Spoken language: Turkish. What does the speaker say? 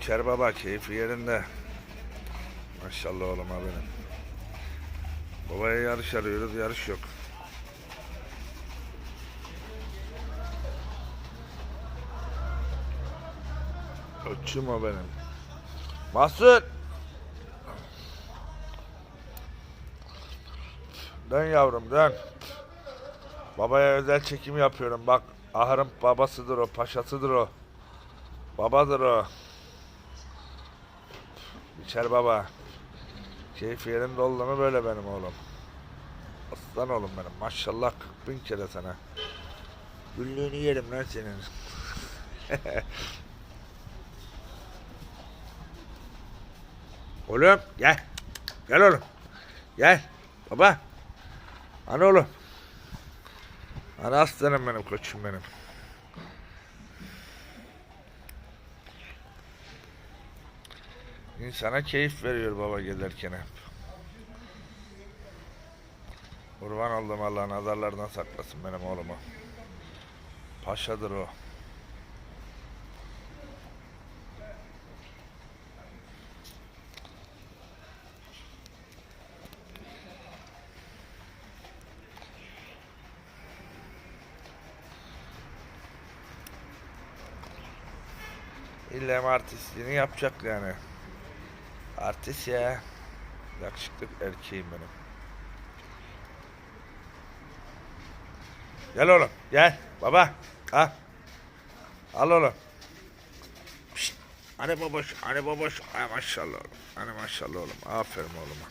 İçer baba keyfi yerinde. Maşallah oğlum benim. Babaya yarış arıyoruz yarış yok. Koçum o benim. Mahsun. Dön yavrum dön. Babaya özel çekim yapıyorum bak. Ahırın babasıdır o, paşasıdır o. Babadır o. İçer baba. Keyif yerinde oldu mu böyle benim oğlum. Aslan oğlum benim. Maşallah 40 bin kere sana. Güllüğünü yerim lan senin. oğlum gel. Gel oğlum. Gel. Baba. Ana oğlum. Ana aslanım benim koçum benim. İnsana keyif veriyor baba gelirken hep. Kurban oldum Allah nazarlardan saklasın benim oğlumu. Paşadır o. İlle artistliğini yapacak yani. Artist ya. Yakışıklı erkeğim benim. Gel oğlum gel baba. Ha. Al oğlum. Hani baboş, hani baboş. Ay maşallah oğlum. Hani maşallah oğlum. Aferin oğluma.